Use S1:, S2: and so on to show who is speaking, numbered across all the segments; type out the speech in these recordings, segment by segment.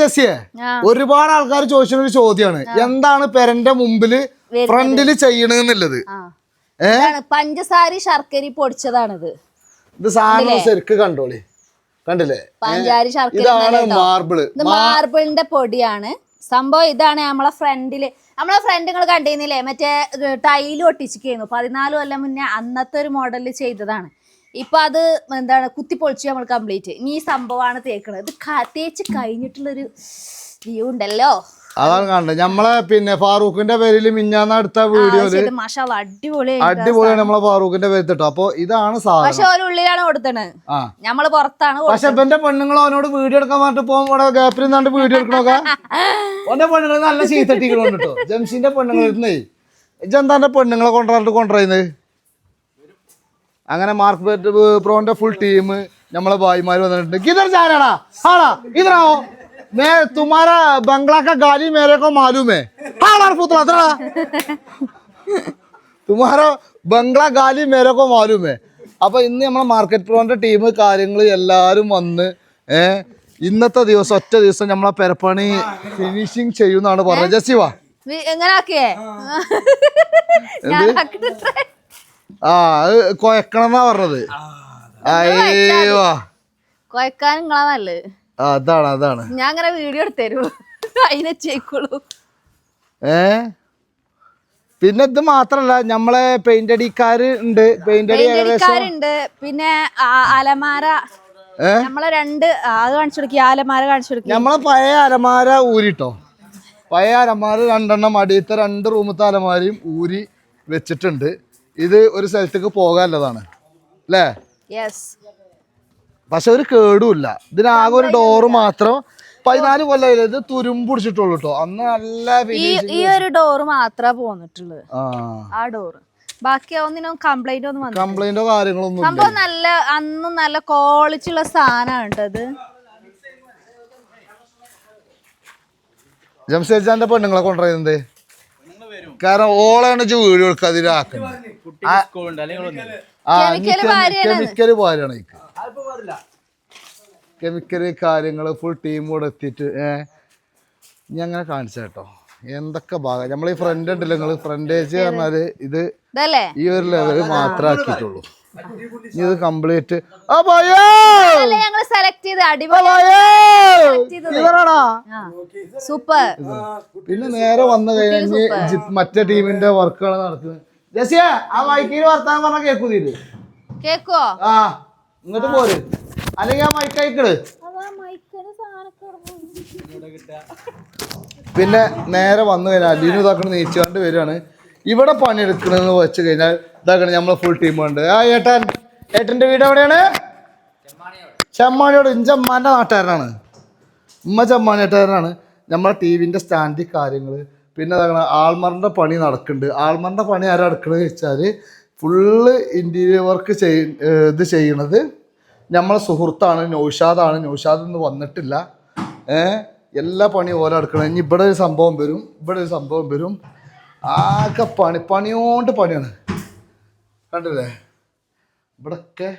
S1: ജെസ്സിയെ ഒരുപാട് ആൾക്കാർ ചോദിച്ചിരുന്ന ഒരു ചോദ്യമാണ് എന്താണ് പെരന്റെ മുമ്പിൽ ഫ്രണ്ടിൽ ചെയ്യണെന്നുള്ളത്?
S2: പഞ്ചസാരി ശർക്കരി പൊടിച്ചതാണിത്.
S1: ഇത് സാധനം ശരിക്ക് കണ്ടോളി. കണ്ടില്ലേ?
S2: പഞ്ചാരി ശർക്കര
S1: ഇതാണ്. മാർബിൾ.
S2: ഇത് മാർബിളിന്റെ പൊടിയാണ്. സംഭവം ഇതാണ് നമ്മളെ ഫ്രണ്ടിൽ. നമ്മളെ ഫ്രണ്ട് നിങ്ങൾ കണ്ടിരുന്നില്ലേ? മറ്റേ ടൈൽ ഒട്ടിച്ചിരിക്കുന്നു. പതിനാല് കൊല്ലം മുന്നേ അന്നത്തെ ഒരു മോഡലിൽ ചെയ്തതാണ്. ഇപ്പൊ അത് എന്താണ് കുത്തിപ്പൊളിച്ച് നമ്മൾ കംപ്ലീറ്റ് ഇനി ഈ സംഭവമാണ് തേക്കണത്. ഇത് തേച്ച് കഴിഞ്ഞിട്ടുള്ളൊരു വ്യൂ ഉണ്ടല്ലോ.
S1: അതാണ് കാണുന്നത് നമ്മളെ പിന്നെ ഫാറൂഖിന്റെ പേരിൽ മിഞ്ഞാന്ന് അടുത്ത
S2: വീഡിയോയിൽ അടിപൊളി
S1: അടിപൊളിയാണ് നമ്മളെ ഫാറൂഖിന്റെ പേര് തട്ടോ അപ്പൊ ഇതാണ് സാധനം.
S2: ഉള്ളിലാണ് കൊടുത്തത് നമ്മൾ പുറത്താണ്.
S1: പക്ഷെ ഇവന്റെ പെണ്ണുങ്ങൾ അവനോട് വീഡിയോ എടുക്കാൻ പറഞ്ഞിട്ട് പോകും ഇവിടെ ഗ്യാപ്പിൽ നിന്നാണ്ട് വീഡിയോ എടുക്കണോ ഓന്റെ പെണ്ണുങ്ങൾ നല്ല ചീത്തട്ടികളുണ്ട് കേട്ടോ ജംഷിന്റെ പെണ്ണുങ്ങൾ ഇരുന്നേ. ഇജെന്താ എന്റെ പെണ്ണുങ്ങളെ കൊണ്ടുവന്നിട്ട് കൊണ്ടുവരുന്നത് അങ്ങനെ മാർക്ക് ബെറ്റ് പ്രോന്റെ ഫുൾ ടീം നമ്മളെ ഭായിമാർ വന്നിട്ടുണ്ട്. കിതർ ചാരാടാ ആടാ ഇതറാവോ മേ തുമാര ബംഗ്ലാക്ക ഗാലി മേരെക്കോ മാലൂമേ? ആടാർ പുത്ര അത്ര തുമാര ബംഗ്ലാ ഗാലി മേരെക്കോ മാലൂമേ? അപ്പൊ ഇന്ന് നമ്മളെ മാർക്കറ്റ് പ്രോന്റെ ടീം കാര്യങ്ങൾ എല്ലാരും വന്ന് ഏഹ് ഇന്നത്തെ ദിവസം ഒറ്റ ദിവസം നമ്മളെ പെരപ്പണി ഫിനിഷിങ് ചെയ്യുന്നാണ് പറഞ്ഞത്. ജസിവാ
S2: എങ്ങനെ
S1: ആ അത് കൊയക്കണം എന്നാ പറഞ്ഞത് അയ്യോ.
S2: കൊയക്കാൻ നിങ്ങളാ നല്ലത്.
S1: ആ അതാണ് അതാണ്.
S2: ഞാൻ അങ്ങനെ വീഡിയോ എടുത്തരൂ. അതിനെ
S1: ഏ? പിന്നെ ഇത് മാത്രല്ല നമ്മളെ പെയിന്റ് അടിക്കാര് ഉണ്ട്. പെയിന്റ് അടി ഏകദേശം
S2: പിന്നെ അലമാര. നമ്മളെ രണ്ട് അത് കാണിച്ചു കൊടുക്കി. അലമാര കാണിച്ചു കൊടുക്കി.
S1: നമ്മളെ പഴയ അലമാര ഊരിട്ടോ? പഴയ അലമാര രണ്ടെണ്ണം അടിയത്തെ രണ്ട് റൂമത്തെ അലമാരയും ഊരി വെച്ചിട്ടുണ്ട്. ഇത് ഒരു സ്ഥലത്തേക്ക് പോകാനുള്ളതാണ് അല്ലേ? പക്ഷെ ഒരു കേടുമില്ല ഇതിനാകെ ഒരു ഡോറ് മാത്രം പതിനാല് കൊല്ലം ഇത് തുരുമ്പുടിച്ചിട്ടുള്ളൂ കേട്ടോ അന്ന് നല്ല
S2: ഈ ഒരു ഡോറ് മാത്രമേ പോന്നിട്ടുള്ളൂ
S1: ആ.
S2: ഡോറ് ബാക്കി ഒന്നിനും കംപ്ലൈന്റ് ഒന്നും
S1: കംപ്ലൈന്റോ കാര്യങ്ങളൊന്നും
S2: സംഭവം നല്ല അന്നും നല്ല ക്വാളിറ്റി ഉള്ള സാധനമാണ് കേട്ടത് ഇത്.
S1: ജംഷേജാന്റെ പെണ്ണുങ്ങളെ കൊണ്ടുവരുന്നത്. കാരണം ഓളാണ് വീട് വീഡിയോ എടുക്കാതിരാക്കുന്നത് ആ
S2: Chemical ഭാര്യയാണ്.
S1: കെമിക്കൽ ഭാര്യയാണ് കെമിക്കൽ കാര്യങ്ങൾ ഫുൾ ടീം കൂടെ എത്തിയിട്ട് ഏഹ് ഞാൻ അങ്ങനെ കാണിച്ച കേട്ടോ. എന്തൊക്കെ ഭാഗം. നമ്മളീ ഫ്രണ്ട് ഉണ്ടല്ലോ നിങ്ങൾ. ഫ്രണ്ടേജ് പറഞ്ഞാൽ ഇത്
S2: ഇതല്ലേ?
S1: ഈ ഒരു ലെവൽ മാത്രമേ ആക്കിയിട്ടുള്ളൂ. ഇത് കംപ്ലീറ്റ്
S2: ഞങ്ങൾ സെലക്ട് ചെയ്ത് അടിപൊളി ചെയ്തത്. സൂപ്പർ
S1: പിന്നെ നേരെ വന്നു കഴിഞ്ഞ് മറ്റേ ടീമിന്റെ വർക്കുകൾ നടക്കുന്നത് ജസിയ ആ മൈക്കിന് വർത്താനം പറഞ്ഞ കേൾക്കുന്നില്ലേ
S2: കേക്കോ
S1: ആ ഇങ്ങോട്ട് പോര്. അല്ലെങ്കിൽ ആ മൈക്ക് അയക്കട്. പിന്നെ നേരെ വന്നു കഴിഞ്ഞാൽ അലീനു ഇതാക്കണ നീച്ചുകൊണ്ട് വരികയാണ് ഇവിടെ പണിയെടുക്കണമെന്ന് വെച്ച് കഴിഞ്ഞാൽ ഇതാക്കണം നമ്മളെ ഫുൾ ടീം ഉണ്ട്. ആ ഏട്ടൻ ഏട്ടന്റെ വീട് എവിടെയാണ്? ചെമ്മാണിയോട്. ഇഞ്ചമ്മാന്റെ നാട്ടുകാരനാണ്. ഉമ്മ ചെമ്മാണിയേട്ടുകാരനാണ് നമ്മളെ ടി വിന്റെ സ്റ്റാൻഡ് കാര്യങ്ങൾ പിന്നെ അതാണ് ആൾമറിന്റെ പണി നടക്കുന്നുണ്ട്. ആൾമറിന്റെ പണി ആരാ നടക്കണമെന്ന് വെച്ചാൽ ഫുള്ള് ഇന്റീരിയർ വർക്ക് ചെയ് ഇത് ചെയ്യണത് നമ്മളെ സുഹൃത്താണ് നൗഷാദാണ്. നൗഷാദ് ഇന്ന് വന്നിട്ടില്ല. എല്ലാ പണിയും ഓരോ എടുക്കണം ഇനി ഇവിടെ ഒരു സംഭവം വരും. ഇവിടെ ഒരു സംഭവം വരും. ആകെ പണി പണിയോണ്ട് പണിയാണ്. കണ്ടില്ലേ? ഇവിടൊക്കെ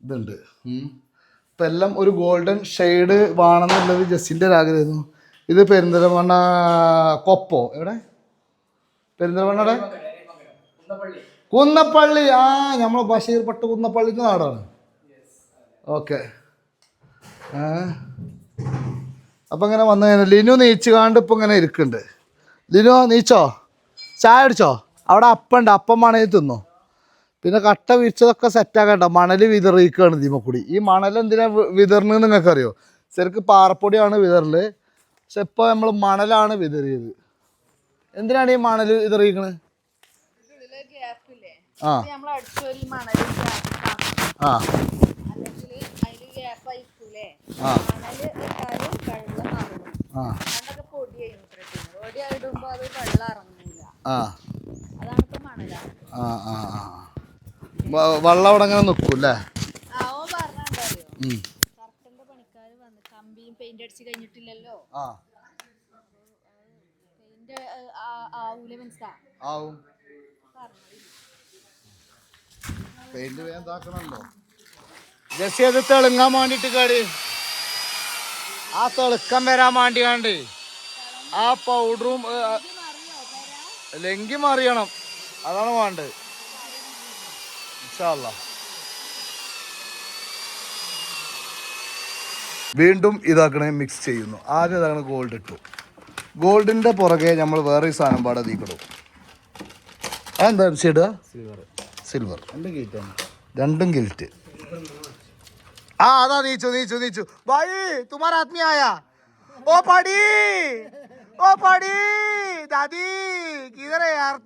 S1: ഇതുണ്ട്. ഇപ്പം എല്ലാം ഒരു ഗോൾഡൻ ഷെയ്ഡ് വേണമെന്നുള്ളത് ജസ്സിന്റെ ഒരു ആഗ്രഹമായിരുന്നു. ഇത് പെരിന്തൽമണ്ണ കൊപ്പോ? എവിടെ? പെരിന്തൽമണ്ണയുടെ? കുന്നപ്പള്ളി. ആ നമ്മളെ ബഷീർ പട്ട് കുന്നപ്പള്ളിന്റെ നാടാണ്. ഓക്കെ. അപ്പം ഇങ്ങനെ വന്നു കഴിഞ്ഞാൽ ലിനു നീച്ച് കാണ്ട് ഇപ്പം ഇങ്ങനെ ഇരിക്കുന്നുണ്ട് ലിനു നീച്ചോ? ചായ അടിച്ചോ അവിടെ അപ്പുണ്ട്. അപ്പം മണയിൽ തിന്നു. പിന്നെ കട്ട വിരിച്ചതൊക്കെ സെറ്റാക്കണ്ട മണൽ വിതറിയിക്കുകയാണ് ദീമക്കുടി ഈ മണൽ എന്തിനാ വിതറണെന്ന് നിങ്ങൾക്ക് അറിയോ ശരിക്ക് പാറപ്പൊടിയാണ് വിതറൽ. പക്ഷെ ഇപ്പോൾ നമ്മൾ മണലാണ് വിതറിയത്. എന്തിനാണ് ഈ മണൽ വിതറിയിക്കണത് ആ. ആ. ആ. ആ. ആ ആ വെള്ളം അവിടെ അങ്ങനെ നിൽക്കും അല്ലേ
S2: പെയിന്റ്
S1: ആവും. വേണ്ടാക്കണല്ലോ ജസ്റ്റ് അത് തെളുങ്ങാൻ വേണ്ടിട്ട് കാടി. ആ തെളുക്കം വരാൻ വേണ്ടിയാണ്ട് ആ പൗഡറും ലെങ്കി മാറിയണം. അതാണ് വേണ്ടത്. വീണ്ടും ഇതാക്കണ മിക്സ് ചെയ്യുന്നു. ആദ്യം ഇതാക്കണ ഗോൾഡ് ഇട്ടു. ഗോൾഡിന്റെ പുറകെ നമ്മൾ വേറെ ഈ സാധനം പാടെ തീക്കിടും അതെന്താ ഇടുക? സിൽവർ രണ്ടും ഗിൽറ്റ് ആ അതാ നീച്ചു നീച്ചു നീച്ചു. ഭായി തുമാർ ആത്മീയായ ഓ പടി. ഓ पड़ी ദാദി किधर है यार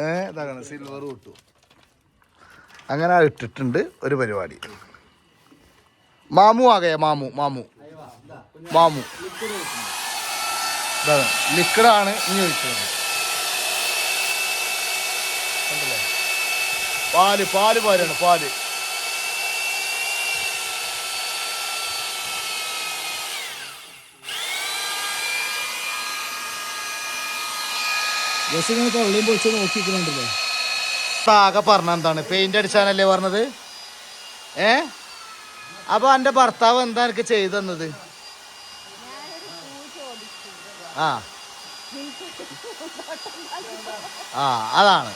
S1: ഏ ഇതാകണം സിൽവർ കിട്ടു. അങ്ങനെ ഇട്ടിട്ടുണ്ട് ഒരു പരിപാടി. മാമു ആകെ മാമു മാമു. മാമു. ഇതാണ്. ലിക്വിഡാണ് ഇനി കണ്ടില്ലേ? പാൽ പാൽ പാലാണ് പാൽ. ആകെ പറഞ്ഞ എന്താണ്? പെയിന്റ് അടിച്ചാനല്ലേ പറഞ്ഞത്? ഏ? അപ്പൊ എന്റെ ഭർത്താവ് എന്താ എനിക്ക് ചെയ്തു തന്നത്? ആ. ആ അതാണ്.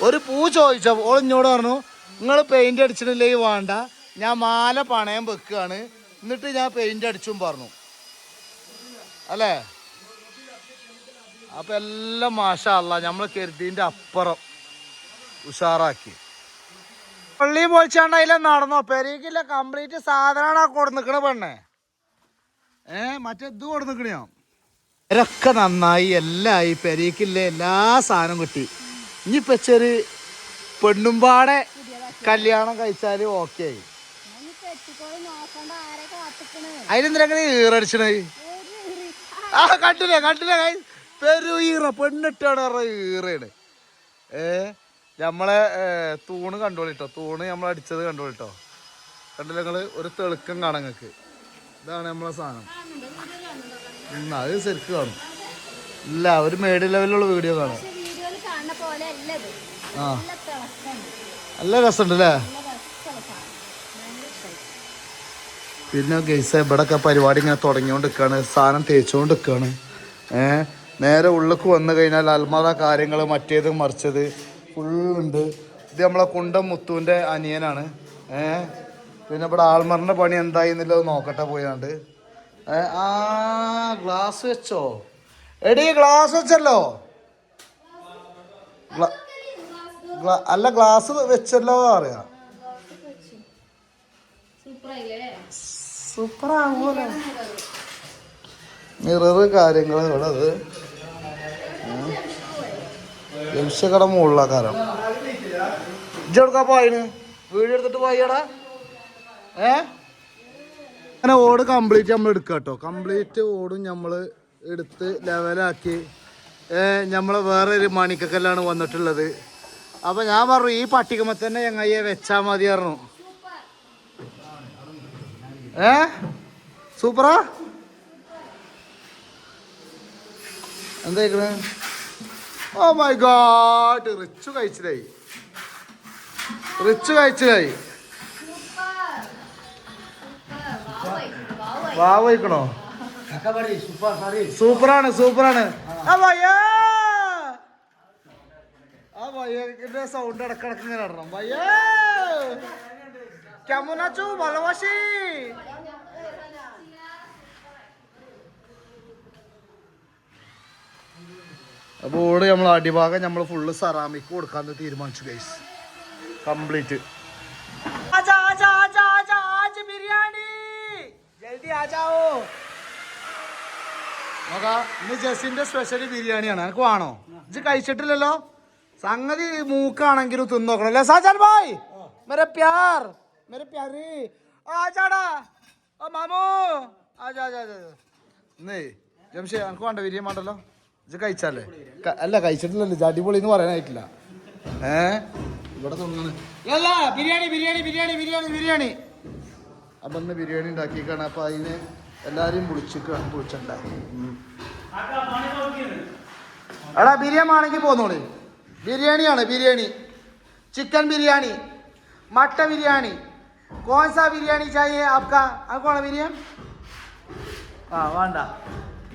S1: ഒരു പൂ ചോദിച്ചോ ഓൾ എന്നോട് പറഞ്ഞു നിങ്ങൾ പെയിന്റ് അടിച്ചിട്ടില്ലെങ്കിൽ വേണ്ട. ഞാൻ മാല പണയം വെക്കുകയാണ്. എന്നിട്ട് ഞാൻ പെയിന്റ് അടിച്ചും പറഞ്ഞു. അല്ലേ? അപ്പൊ എല്ലാം മാഷല്ല നമ്മൾ കരുതിന്റെ അപ്പുറം. ഉഷാറാക്കി. പള്ളി പൊളിച്ചാണ്ട് അതിലെ നടന്നോ? പെരീക്കില്ല കംപ്ലീറ്റ് സാധനമാണ് ആ കൊടുന്നിക്കണ പെണ്ണെ. ഏ മറ്റേ ഇത് കൊടുന്നിക്കണയോ? ഇവരൊക്കെ നന്നായി എല്ലായി പെരീക്കില്ല എല്ലാ സാധനവും കിട്ടി. ഇനിയിപ്പ ചെറിയ പെണ്ണുമ്പാടെ കല്യാണം കഴിച്ചാൽ ഓക്കെ ആയി. അതിനെന്തിനാ ഈറടിച്ചണേ? ആ കണ്ടില്ലേ കണ്ടില്ലേ? പെരു ഈറ പെണ്ണിട്ടാണ് ഈറയാണ് ഏ? നമ്മളെ തൂണ് കണ്ടോളിട്ടോ തൂണ് നമ്മൾ അടിച്ചത് കണ്ടോളിട്ടോ കണ്ടില്ല നിങ്ങൾ? ഒരു തെളുക്കം കാണാൻ നിങ്ങക്ക് ഇതാണ് നമ്മളെ സാധനം. അത് ശരിക്കും കാണും. ഇല്ല ഒരു മേഡ് ലെവലിലുള്ള വീഡിയോ കാണാം. ആ.
S2: നല്ല
S1: രസമുണ്ട്. അല്ലേ പിന്നെ ഗൈസ് ഇവിടെയൊക്കെ പരിപാടി ഇങ്ങനെ തുടങ്ങിക്കൊണ്ട് നിൽക്കുകയാണ് സാധനം തേച്ചുകൊണ്ട് നിൽക്കുകയാണ് ഏഹ് നേരെ ഉള്ളിലേക്ക് വന്നു കഴിഞ്ഞാൽ അൽമാറ കാര്യങ്ങൾ മറ്റേത് മറിച്ചത് ഫുള്ളുണ്ട്. ഇത് നമ്മളെ കുണ്ടം മുത്തുവിന്റെ അനിയനാണ്. ഏഹ് പിന്നെ ഇവിടെ ആൾമറിന്റെ പണി എന്തായി എന്നുള്ളത് നോക്കട്ടെ പോയാണ്ട്. ആ ഗ്ലാസ് വെച്ചോ? എടി ഗ്ലാസ് വെച്ചല്ലോ? അല്ല ഗ്ലാസ് വെച്ചല്ലോ അറിയാം സൂപ്പർ ആവുമല്ലോ മിററ് കാര്യങ്ങൾ ഇവിടെ അത്. ജംഷക്കട മുകളിലാ കാരം ഇജ്ജെടുക്കാ പോയിന്? വീഡിയോ എടുത്തിട്ട് പോയടാ? ഏ? അങ്ങനെ ഓട് കംപ്ലീറ്റ് നമ്മൾ എടുക്കുക കേട്ടോ കംപ്ലീറ്റ് ഓടും നമ്മൾ എടുത്ത് ലെവലാക്കി നമ്മൾ വേറെ ഒരു മണിക്കക്കല്ലാണ് വന്നിട്ടുള്ളത്. അപ്പൊ ഞാൻ പറഞ്ഞു ഈ പട്ടികമ്മ തന്നെ ഞങ്ങയ്യെ വെച്ചാ മതി പറഞ്ഞു. ഏ? സൂപ്പറാ? എന്താ ഓ മൈ ഗോഡ് റിച്ചു കഴിച്ചിലായി. റിച്ചു കഴിച്ചിലായി. വാവ് കഴിക്കണോ? സൂപ്പറാണ് സൂപ്പറാണ്. ആ വയ്യ. ആ വയ്യന്റെ സൗണ്ട് ഇടക്കിടക്ക് ഇങ്ങനെ ഇടണം. വയ്യ. കമുനാച്ചു വളവാശി അപ്പോൾ ഇവിടെ നമ്മൾ അടിഭാഗം നമ്മൾ ഫുള്ള് സെറാമിക് കൊടുക്കാന്ന് തീരുമാനിച്ചു ഗൈസ് കംപ്ലീറ്റ് ബിരിയാണി ജൽദി ആജാവോ നോക്കാം ഇന്ന് ജസിന്റെ സ്പെഷ്യൽ ബിരിയാണിയാണ് എനിക്ക് വേണോ ഇത് കഴിച്ചിട്ടില്ലല്ലോ സംഗതി മൂക്കാണെങ്കിലും തിന്നോക്കണം അല്ലേ സാജാൻ ഭായ് मेरे प्यार मेरे प्यारे ആജാടാ ആ മാമു ആജാ ആജാ ആജാ ഇന്നേ ജംഷേ എനിക്ക് വേണ്ട ബിരിയാണി വേണ്ടല്ലോ ഇത് കഴിച്ചാലേ? അല്ല കഴിച്ചിട്ടില്ലല്ലോ. ഇത് അടിപൊളി എന്ന് പറയാനായിട്ടില്ല. ഏ? ഇവിടെ തോന്നുന്നു ബിരിയാണി ബിരിയാണി ബിരിയാണി ബിരിയാണി ബിരിയാണി. അപ്പം ഇന്ന് ബിരിയാണി ഉണ്ടാക്കിക്കാണ് അപ്പൊ അതിന് എല്ലാരെയും വിളിച്ചിട്ട് വിളിച്ചിട്ടുണ്ട ബിരിയാണി ആണെങ്കിൽ പോന്നോളി. ബിരിയാണിയാണ് ബിരിയാണി. ചിക്കൻ ബിരിയാണി മട്ട ബിരിയാണി കോൺസാ ബിരിയാണി ചായ ആപ്ക. അത് ബിരിയാണി? ആ വേണ്ട.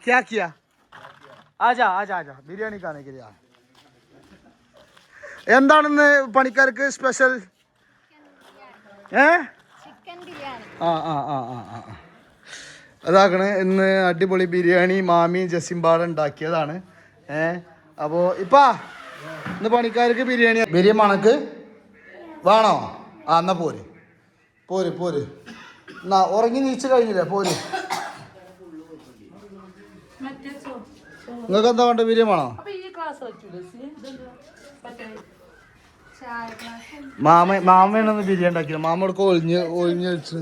S1: क्या किया आजा आजा आजा ബിരിയാണി खाने के लिए आ എന്താണെന്ന് പണിക്കാർക്ക് സ്പെഷ്യൽ ഏ
S2: ചിക്കൻ ബിരിയാണി
S1: ആ ആ ആ ആ ആ ആ. അതാക്കണ് ഇന്ന് അടിപൊളി ബിരിയാണി മാമി ജസിംബാട് ഉണ്ടാക്കിയതാണ് ഏ അപ്പോൾ ഇപ്പാ ഇന്ന് പണിക്കാർക്ക് ബിരിയാണി ബിരിയാണി മണക്ക് വേണോ ആ എന്നാ പോര് പോര് പോര് എന്നാ ഉറങ്ങി നീച്ച് കഴിഞ്ഞില്ലേ പോര് നിങ്ങൾക്ക് എന്താ വേണ്ട വീര്യമാണോ വേണോ മാമ മാമയാണെന്ന് ബിരിയാണി ഉണ്ടാക്കിയത് മാമ എടുക്ക ഒഴിഞ്ഞ് ഒഴിഞ്ഞ് വെച്ച്.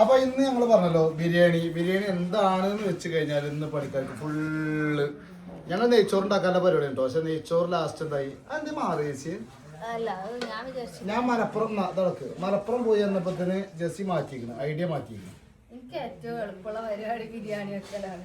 S1: അപ്പൊ ഇന്ന് ഞങ്ങൾ പറഞ്ഞല്ലോ ബിരിയാണി. ബിരിയാണി എന്താണെന്ന് വെച്ച് കഴിഞ്ഞാൽ ഇന്ന് പണിക്കാർക്ക് ഫുള്ള് ഞങ്ങൾ നെയ്ച്ചോറ് ഉണ്ടാക്കാനുള്ള പരിപാടി ഉണ്ടോ? പക്ഷെ നെയ്ച്ചോറ് ലാസ്റ്റ് എന്തായി? അത് മാറി ചേച്ചി?
S2: അല്ല ഞാൻ
S1: മലപ്പുറം നടക്ക് മലപ്പുറം പോയി വന്നപ്പോഴത്തേന് ജെസ്സി മാറ്റിയിരിക്കുന്നു. ഐഡിയ മാറ്റിയിരിക്കുന്നു.
S2: എനിക്ക് ഏറ്റവും എളുപ്പമുള്ള പരിപാടി ബിരിയാണി വെക്കലാണ്.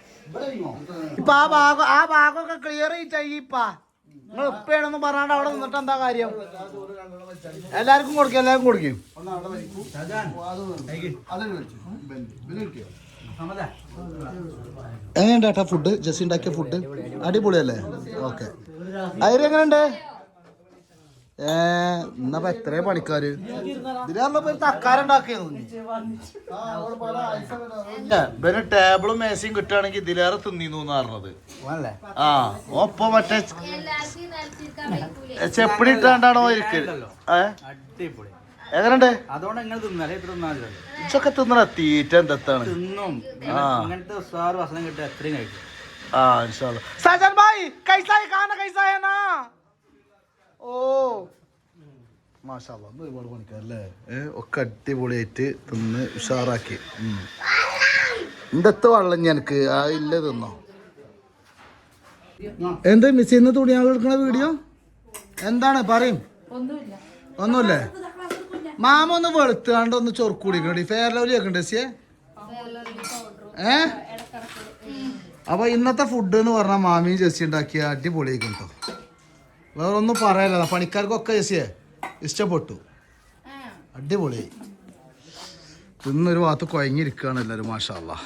S1: ഇപ്പൊ ആ ഭാഗം ആ ഭാഗമൊക്കെ ക്ലിയർ ചെയ്യിപ്പാ ഇപ്പാ. നിങ്ങൾ ഉപ്പയാണെന്ന് പറഞ്ഞാണ്ട് അവിടെ നിന്നിട്ട് എന്താ കാര്യം? എല്ലാവർക്കും കൊടുക്കും എല്ലാവർക്കും കൊടുക്കും. എങ്ങനെയുണ്ട് ഏട്ടാ ഫുഡ് ജസ്റ്റ് ഉണ്ടാക്കിയ ഫുഡ് അടിപൊളിയല്ലേ? ഓക്കെ അതിൽ എങ്ങനെയുണ്ട്? ഏ എന്നപ്പോ എത്ര പണിക്കാര്? ഇതിലപ്പോ തക്കാരുണ്ടാക്കിയത് ടേബിളും മേശയും കിട്ടുകയാണെങ്കിൽ ഇതിലേറെ തിന്നിന്നു പറഞ്ഞത്. ആ ഒപ്പം മറ്റേ ചെപ്പിടി ഇട്ടാണ്ടാണോ
S3: ഇരിക്കൽ?
S1: എങ്ങനെയുണ്ട്? ഇതൊക്കെ തിന്നണ തീറ്റ എന്താണ് ആ. ഇൻഷാ സജൻ ഭായ് കൈസായി കാണ കൈസായ ഓ. മാഷാ ഇന്ന് ഒരുപാട് പണിക്കാരല്ലേ ഒക്കെ അടിപൊളിയായിട്ട് തിന്ന് ഉഷാറാക്കി. എന്തെത്ത വെള്ളം ഞനക്ക് ആ ഇല്ല തിന്നോ. എന്താ മിസ് ചെയ്യുന്ന തുണിയാൾ എടുക്കണ വീഡിയോ? എന്താണ്? പറയും. ഒന്നുമില്ലേ. മാമ ഒന്ന് വെളുത്താണ്ട് ഒന്ന് ചൊറുക്ക് കുടിക്കണടി. ഫെയർ ലവ്ലി ഒക്കെ ഉണ്ട് സിയെ ഏ അപ്പൊ ഇന്നത്തെ ഫുഡ് എന്ന് പറഞ്ഞാൽ മാമിയും ചേച്ചി ഉണ്ടാക്കിയ അടിപൊളിയായിരിക്കും കേട്ടോ വേറെ ഒന്നും പറയാനില്ല പണിക്കാർക്കൊക്കെ ചേച്ചിയെ ഇഷ്ടപ്പെട്ടു. അടിപൊളി. തിന്നൊരു ഭാഗത്ത് കുഴങ്ങിയിരിക്കുകയാണ് എല്ലാവരും മാഷാ അല്ലാ